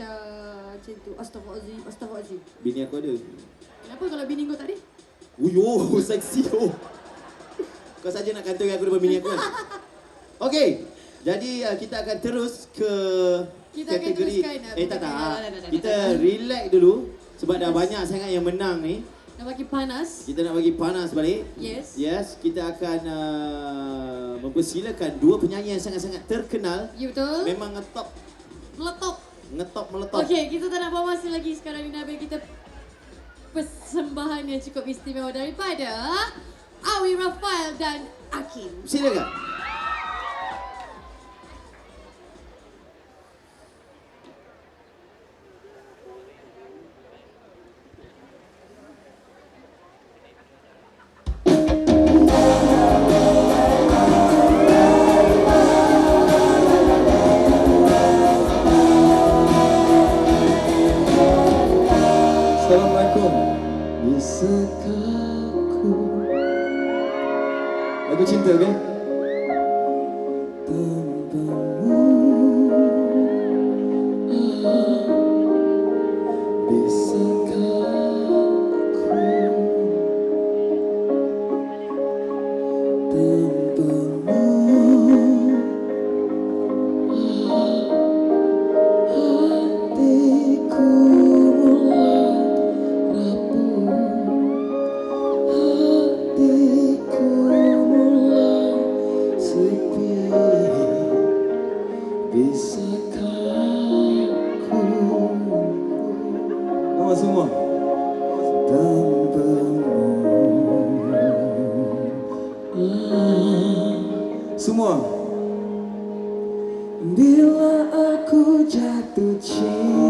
Usha macam tu? Astagfirullahalazim. Astagfirullahalazim. Bini aku ada. Kenapa kalau bini kau tadi? Uyo, seksi tu. Kau saja nak kantoi aku depan bini aku kan? Okey. Jadi uh, kita akan terus ke Kita akan kategori teruskan, uh, eh tak tak. dah, dah, dah, dah, Kita relax dulu sebab dah banyak sangat yang menang ni. Nak bagi panas. Kita nak bagi panas balik. Yes. Yes, kita akan uh, mempersilakan dua penyanyi yang sangat-sangat terkenal. Ya betul. Memang ngetop, Meletup. Ngetop meletop. Okey, kita tak nak buang masa lagi sekarang ni Nabil kita persembahan yang cukup istimewa daripada Awi Rafael dan Akim. Silakan. Jesus.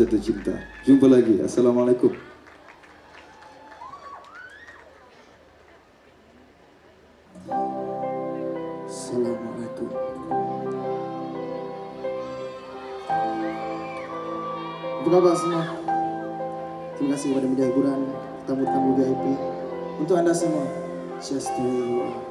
jatuh cinta. Jumpa lagi. Assalamualaikum. Apa khabar semua? Terima kasih kepada media hiburan, tamu-tamu VIP. Untuk anda semua, just to you are.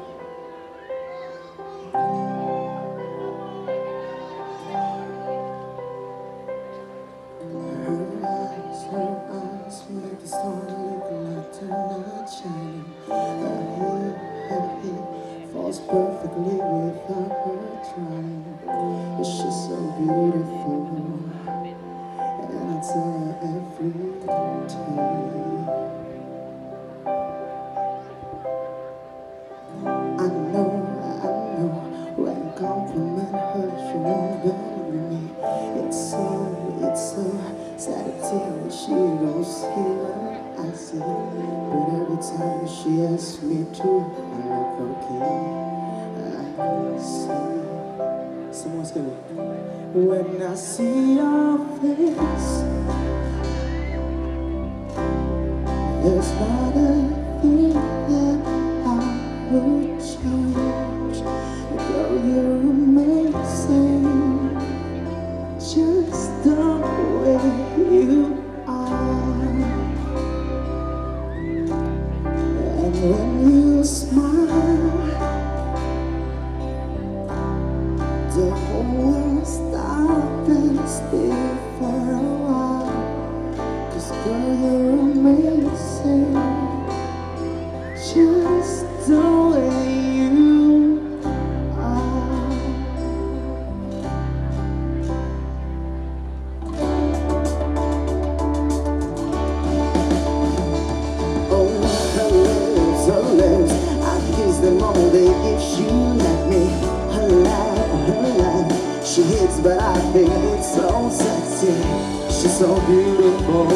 She's so beautiful.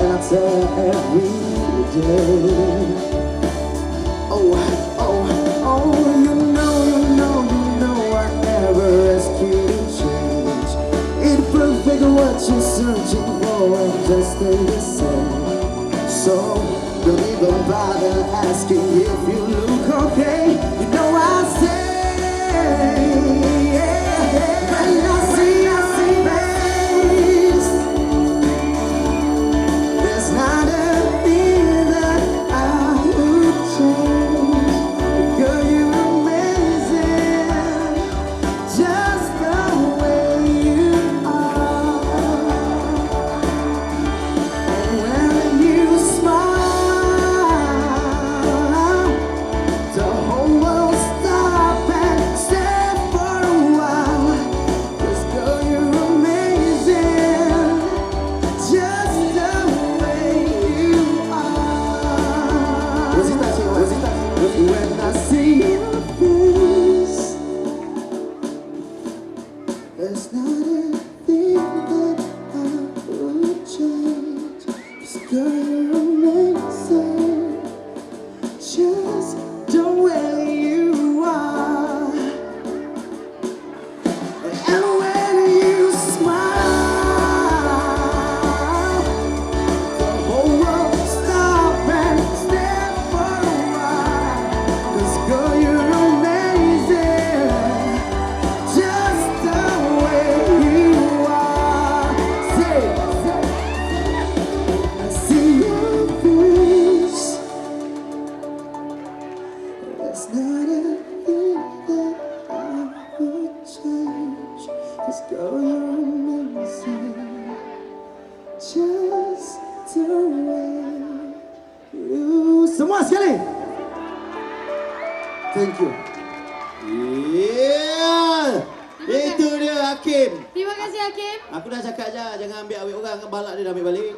And I tell her every day. Oh, oh, oh You know, you know, you know I never ask you to change. It's perfect what you're searching for And just stay the same. So, don't even bother asking if you look okay. You know I say Semua sekali. Thank you. Yeah. Itu dia Hakim. Terima kasih Hakim. Aku dah cakap aja jangan ambil awek orang ke balak dia dah ambil balik.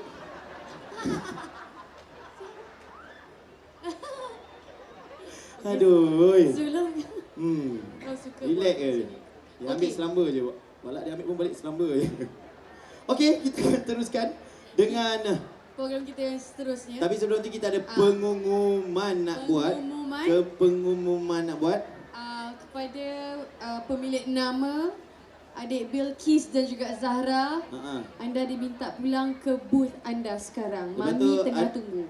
Aduh. Zulam. Hmm. Oh, Relax ke? Dia ambil okay. selamba je. Balak dia ambil pun balik selamba je. Okey, kita teruskan dengan program kita yang seterusnya. Tapi sebelum tu kita ada ah. pengumuman nak pengumuman. buat. Ke pengumuman nak buat? Uh, kepada uh, pemilik nama Adik Bilkis dan juga Zahra, uh -huh. anda diminta pulang ke booth anda sekarang. Lepas Mami tu, tengah ad, tunggu.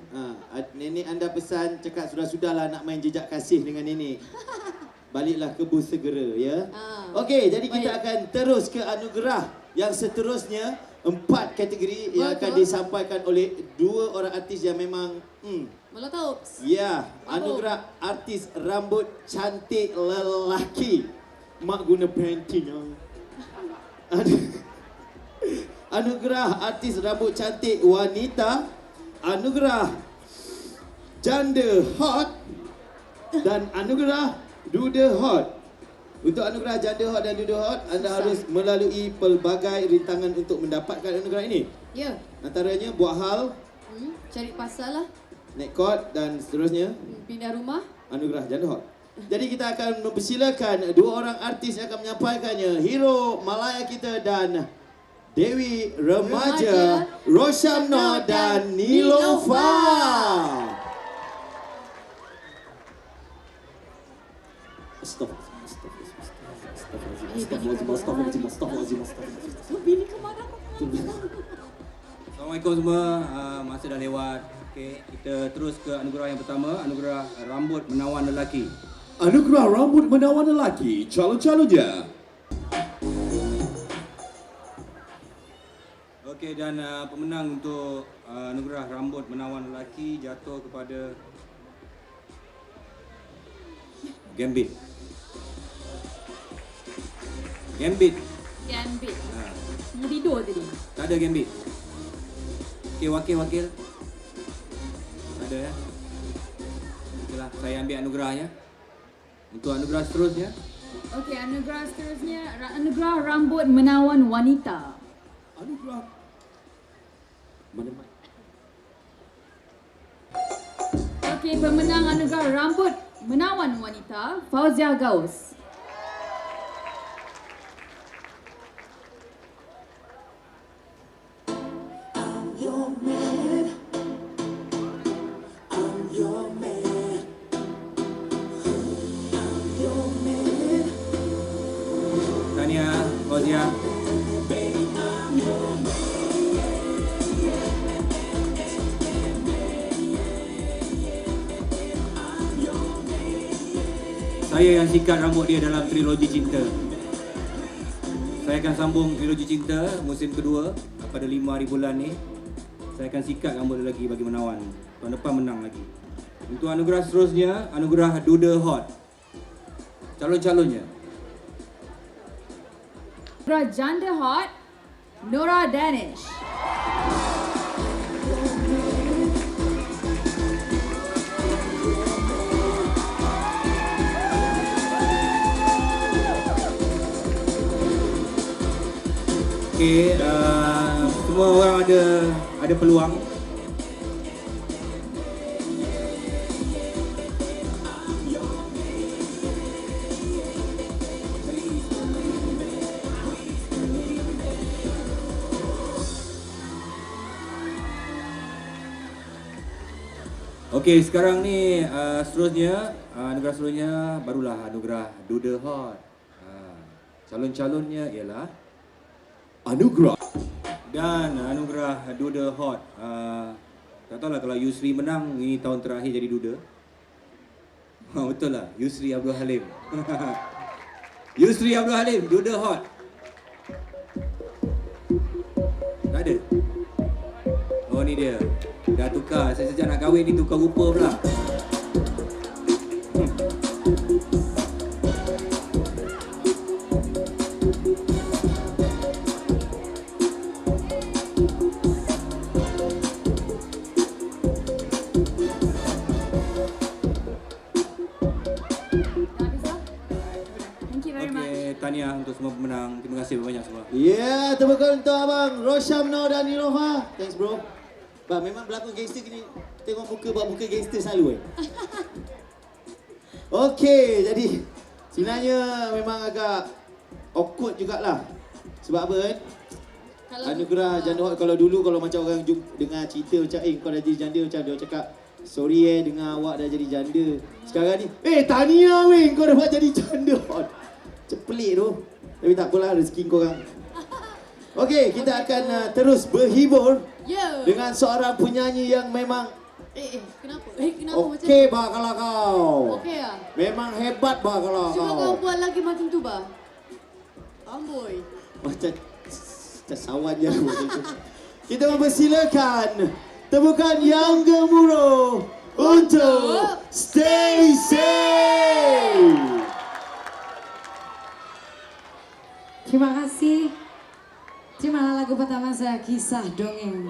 Ad, nenek anda pesan cakap sudah-sudahlah nak main jejak kasih dengan nenek. Baliklah ke booth segera ya. Uh, Okey, jadi baik. kita akan terus ke anugerah yang seterusnya empat kategori yang akan Betul. disampaikan oleh dua orang artis yang memang hmm, Molotov. Ya, anugerah artis rambut cantik lelaki. Mak guna painting yang. Anu- Anugerah artis rambut cantik wanita. Anugerah janda hot dan anugerah duda hot. Untuk anugerah janda hot dan duda hot, anda Susah. harus melalui pelbagai rintangan untuk mendapatkan anugerah ini. Ya. Antaranya buat hal, Hmm, cari pasal lah. naik court dan seterusnya. Hmm, Pindah rumah. anugerah Janda Hot. Jadi kita akan mempersilakan dua orang artis yang akan menyampaikannya. Hero Malaya kita dan Dewi Remaja, Remaja, Roshamno dan Nilofa. Astagfirullahaladzim, astagfirullahaladzim, astagfirullahaladzim, astagfirullahaladzim. Oh, bini ke mana? Assalamualaikum semua. Uh, masa dah lewat. Okey, kita terus ke anugerah yang pertama, anugerah rambut menawan lelaki. Anugerah rambut menawan lelaki, calon-calonnya. Okey dan uh, pemenang untuk uh, anugerah rambut menawan lelaki jatuh kepada Gambit. Gambit. Gambit. Ha, Mau tidur tadi. tak ada Gambit. Okey, wakil-wakil. Ada ya. Okeylah, saya ambil anugerahnya. Untuk anugerah seterusnya, Okey, anugerah seterusnya ra- anugerah rambut menawan wanita. Anugerah mana mana? Okey, pemenang anugerah rambut menawan wanita Fauzia Gaus. Fauzia. Saya yang sikat rambut dia dalam trilogi cinta. Saya akan sambung trilogi cinta musim kedua pada 5 hari bulan ni. Saya akan sikat rambut dia lagi bagi menawan. Tahun depan menang lagi. Untuk anugerah seterusnya, anugerah Duda Hot. Calon-calonnya. Anugerah janda hot Nora Danish. Okey, uh, semua orang ada ada peluang. Okey, sekarang ni uh, seterusnya uh, anugerah seterusnya barulah anugerah Duda Hot. Uh, calon-calonnya ialah Anugerah dan anugerah Duda Hot. Uh, tak tahulah kalau Yusri menang, ini tahun terakhir jadi Duda. Ha, betul lah, Yusri Abdul Halim. Yusri Abdul Halim, Duda Hot. Tak ada? Oh ni dia. Dah tukar, saya sejak nak kahwin ni tukar rupa pula. Hmm. Dah habis dah? Thank you very much. Okey, tahniah untuk semua pemenang. Terima kasih banyak semua. Ya, yeah, tepukan untuk abang Roshamno dan Nilofa. Thanks bro. Bang, memang berlakon gangster gini. Tengok muka, buat muka gangster selalu eh. Okey, jadi sebenarnya memang agak awkward jugalah. Sebab apa kan? Kalau Anugerah Ah. janda hot kalau dulu kalau macam orang dengar cerita macam eh kau dah jadi janda macam dia orang cakap sorry eh dengar awak dah jadi janda. Sekarang ni eh tahniah weh kau dapat jadi janda hot. Macam pelik tu. Tapi tak apalah rezeki korang. Okey, kita akan uh, terus berhibur Ya. dengan seorang penyanyi yang memang Eh, eh, kenapa? Eh, kenapa macam okey bah kalau kau. Okey ah. Memang hebat bah kalau Cuba kau. kau buat lagi macam tu, bah. Amboi. Macam macam sawan je aku macam tu. Kita mempersilakan tepukan yang gemuruh untuk Stacy. Terima kasih. Terimalah lagu pertama saya Kisah Dongeng.